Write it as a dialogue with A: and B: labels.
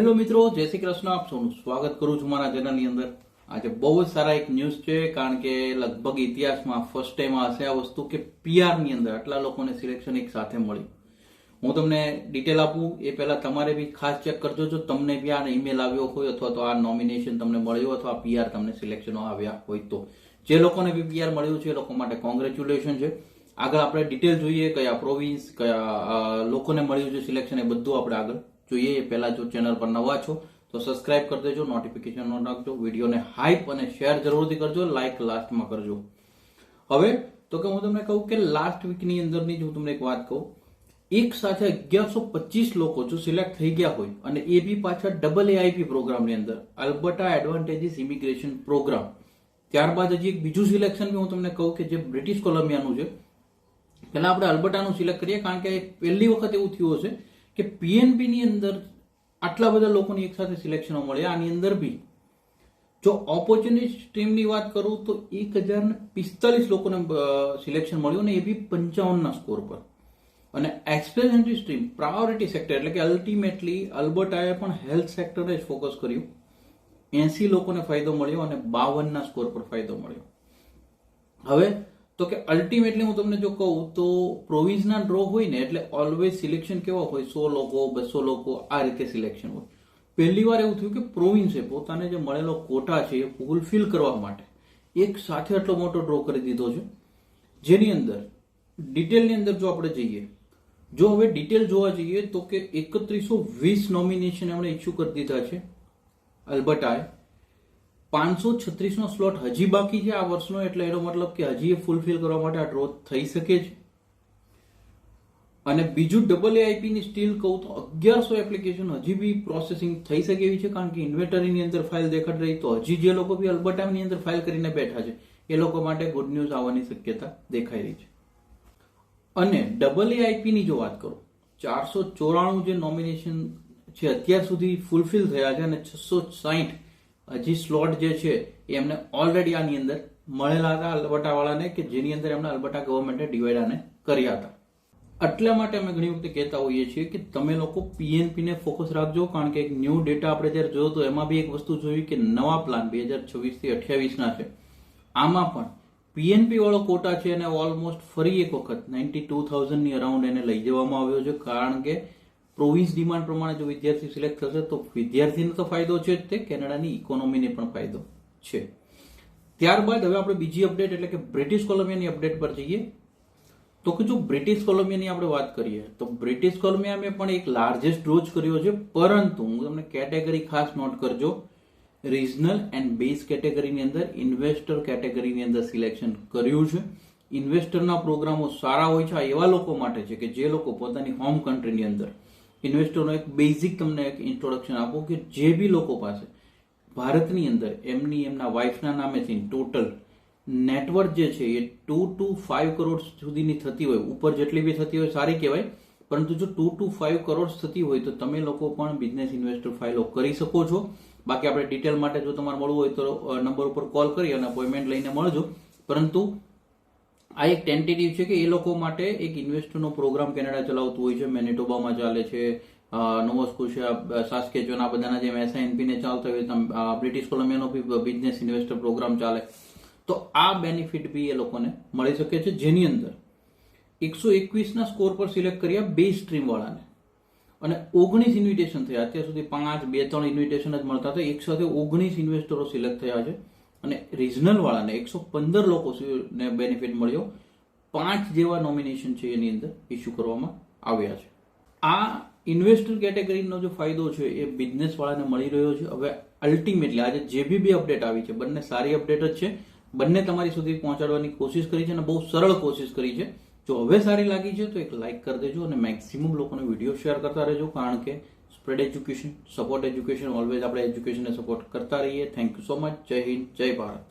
A: Hello મિત્રો, જય શ્રી કૃષ્ણ. આપ સૌનું સ્વાગત કરું છું મારા ચેનલની અંદર. આજે બહુ જ સારા એક ન્યૂઝ છે, કારણ કે લગભગ ઇતિહાસમાં ફર્સ્ટ ટાઈમ હશે આ વસ્તુ કે પીઆરની અંદર આટલા લોકોને સિલેક્શન એક સાથે મળ્યું હું તમને ડિટેલ આપું, એ પહેલા તમારે બી ખાસ ચેક કરજો. જો તમને બી આ ઈમેલ આવ્યો હોય અથવા તો આ નોમિનેશન તમને મળ્યું અથવા પીઆર તમને સિલેક્શનો આવ્યા હોય તો. જે લોકોને બી પીઆર મળ્યું છે એ લોકો માટે કોંગ્રેચ્યુલેશન છે. આગળ આપણે ડિટેલ જોઈએ, કયા પ્રોવિન્સ કયા લોકોને મળ્યું છે સિલેક્શન એ બધું આપણે આગળ જોઈએ, એ પહેલા જો ચેનલ પર નવા છો, તો સબસ્ક્રાઇબ કરી દેજો નોટિફિકેશન ઓન રાખજો વિડીયોને હાઈપ અને શેર જરૂરથી કરજો લાઈક લાસ્ટમાં કરજો. હવે, તો કે હું તમને કહું કે લાસ્ટ વીકની અંદરની જ હું તમને એક વાત કહું. એક સાથે અગિયારસો પચીસ લોકો જો સિલેક્ટ થઈ ગયા હોય, અને એ બી પાછા ડબલ એઆઈપી પ્રોગ્રામની અંદર અલ્બર્ટા એડવાન્ટેજીસ ઇમિગ્રેશન પ્રોગ્રામ ત્યારબાદ હજી એક બીજું સિલેક્શન બી હું તમને કહું કે જે બ્રિટિશ કોલંબિયાનું છે. પહેલા આપણે અલ્બર્ટાનું સિલેક્ટ કરીએ, કારણ કે પહેલી વખત એવું થયું હશે. કે પીએનબીની અંદર આટલા બધા લોકોની એક સાથે સિલેક્શનો મળ્યા આની અંદર બી. જો ઓપોર્ચ્યુનિટી સ્ટ્રીમની વાત કરું તો એક હજાર પિસ્તાલીસ લોકોને સિલેક્શન મળ્યું ને એ બી પંચાવનના સ્કોર પર. અને એક્સપ્રેઝન્ટી સ્ટ્રીમ પ્રાયોરિટી સેક્ટર એટલે કે અલ્ટિમેટલી અલ્બર્ટાએ પણ હેલ્થ સેક્ટરે જ ફોકસ કર્યું. એસી લોકોને ફાયદો મળ્યો અને બાવનના સ્કોર પર ફાયદો મળ્યો. હવે તો કે અલ્ટિમેટલી હું તમને જો કહું તો પ્રોવિન્સના ડ્રો હોય ને એટલે ઓલવેઝ સિલેક્શન કેવા હોય? સો લોકો, બસો લોકો, આ રીતે સિલેક્શન હોય. પહેલી વાર એવું થયું કે પ્રોવિન્સે પોતાને જે મળેલો કોટા છે એ ફૂલફિલ કરવા માટે એક સાથે આટલો મોટો ડ્રો કરી દીધો છે. જેની અંદર ડિટેલની અંદર જો આપણે જઈએ, જો હવે ડિટેલ જોવા જઈએ તો કે એકત્રીસો વીસ નોમિનેશન એમણે ઇસ્યુ કરી દીધા છે. અલ્બર્ટાએ પાંચસો છત્રીસનો સ્લોટ હજી બાકી છે આ વર્ષનો, એટલે એનો મતલબ કે હજી એ ફૂલફિલ કરવા માટે આ ડ્રો થઈ શકે છે અને બીજું ડબલ એઆઈપી ની સ્ટીલ કહું તો અગિયારસો એપ્લિકેશન હજી બી પ્રોસેસિંગ થઈ શકે એવી છે, કારણ કે ઇન્વેન્ટરીની અંદર ફાઇલ દેખાડ રહી, તો હજી જે લોકો બી અલ્બર્ટાની અંદર ફાઇલ કરીને બેઠા છે, એ લોકો માટે ગુડ ન્યૂઝ આવવાની શક્યતા દેખાઈ રહી છે. અને ડબલ એઆઈપી ની જો વાત કરું, ચારસો ચોરાણું જે નોમિનેશન છે, અત્યાર સુધી ફૂલફિલ થયા છે અને છસો સાહીઠ હજી સ્લોટ જે છે, એ એમને ઓલરેડી આની અંદર મળેલા હતા અલબટા વાળાને કે જેની અંદર એમને અલબટા ગવર્મેન્ટે ડિવાઈડાને કર્યા હતા. એટલા માટે અમે ઘણી વખતે કહેતા હોઈએ છીએ કે તમે લોકો પીએનપી ને ફોકસ રાખજો, કારણ કે એક ન્યૂ ડેટા આપણે જ્યારે જોયો તો એમાં બી એક વસ્તુ જોઈ કે નવા પ્લાન બે હજાર છવ્વીસથી અઠ્યાવીસ ના છે. આમાં પણ પીએનપી વાળો કોટા છે અને ઓલમોસ્ટ ફરી એક વખત નાઇન્ટી ટુ થાઉઝન્ડની અરાઉન્ડ એને લઈ જવામાં આવ્યો છે, કારણ કે પ્રોવિન્સ ડિમાન્ડ પ્રમાણે જો વિદ્યાર્થી સિલેક્ટ થશે તો વિદ્યાર્થીને તો ફાયદો છે જ તે, કેનેડાની ઇકોનોમીને પણ ફાયદો છે. ત્યારબાદ હવે આપણે બીજી અપડેટ એટલે કે બ્રિટિશ કોલંબિયાની અપડેટ પર જઈએ. તો કે જો બ્રિટિશ કોલંબિયાની આપણે વાત કરીએ, તો બ્રિટિશ કોલંબિયામાં પણ એક લાર્જેસ્ટ ડ્રો કર્યો છે. પરંતુ હું તમને કેટેગરી ખાસ નોટ કરજો. રિજનલ એન્ડ બેઝ કેટેગરીની અંદર ઇન્વેસ્ટર કેટેગરીની અંદર સિલેક્શન કર્યું છે. ઇન્વેસ્ટરના પ્રોગ્રામો સારા હોય છે આ એવા લોકો માટે છે કે જે લોકો પોતાની હોમ કન્ટ્રીની અંદર ઇન્વેસ્ટરનો એક બેઝિક તમને એક ઇન્ટ્રોડક્શન આપો કે જે બી લોકો પાસે, ભારતની અંદર એમની એમના વાઇફના નામેથી ટોટલ નેટવર્ક જે છે એ ટુ ટુ ફાઈવ કરોડ સુધીની થતી હોય, ઉપર જેટલી બી થતી હોય સારી કહેવાય, પરંતુ જો ટુ ટુ ફાઈવ કરોડ થતી હોય તો તમે લોકો પણ બિઝનેસ ઇન્વેસ્ટર ફાઇલો કરી શકો છો. બાકી આપણે ડિટેલ માટે જો તમારે મળવું હોય તો નંબર ઉપર કોલ કરી અને અપોઇન્ટમેન્ટ લઈને મળજો. પરંતુ આ એક ટેન્ટેટિવ છે કે એ લોકો માટે એક ઇન્વેસ્ટરનો પ્રોગ્રામ કેનેડા ચલાવતું હોય છે. મેનેટોબામાં ચાલે છે. નોવા સ્કોશિયા સાસ્કેચોન, આ બધાના જેમ એસઆઈએનપી ને ચાલતા હોય બ્રિટિશ કોલંબિયાનો બી બિઝનેસ ઇન્વેસ્ટર પ્રોગ્રામ ચાલે. તો આ બેનિફિટ બી એ લોકોને મળી શકે છે. જેની અંદર એકસો એકવીસના સ્કોર પર સિલેક્ટ કર્યા બે સ્ટ્રીમ વાળાને. અને ઓગણીસ ઇન્વિટેશન થયા. અત્યાર સુધી પાંચ, બે, ત્રણ ઇન્વિટેશન જ મળતા હતા. એક સાથે ઓગણીસ ઇન્વેસ્ટરો સિલેક્ટ થયા છે. અને રિજનલ વાળાને એકસો પંદર લોકો ને બેનિફિટ મળ્યો. પાંચ જેવા નોમિનેશન છે એની અંદર ઇસ્યુ કરવામાં આવ્યા છે. આ ઇન્વેસ્ટર કેટેગરીનો જે ફાયદો છે એ બિઝનેસ વાળાને મળી રહ્યો છે. હવે અલ્ટિમેટલી આજે જે બી બે અપડેટ આવી છે, બંને સારી અપડેટ જ છે. બંને તમારી સુધી પહોંચાડવાની કોશિશ કરી છે અને બહુ સરળ કોશિશ કરી છે. જો હવે સારી લાગી છે તો એક લાઇક કરી દેજો અને મેક્સિમમ લોકોને વીડિયો શેર કરતા રહેજો, કારણ કે spread education support education always આપણે એજ્યુકેશનને સપોર્ટ કરતા રહીએ. થેન્ક યુ સો મચ જય હિન્દ જય ભારત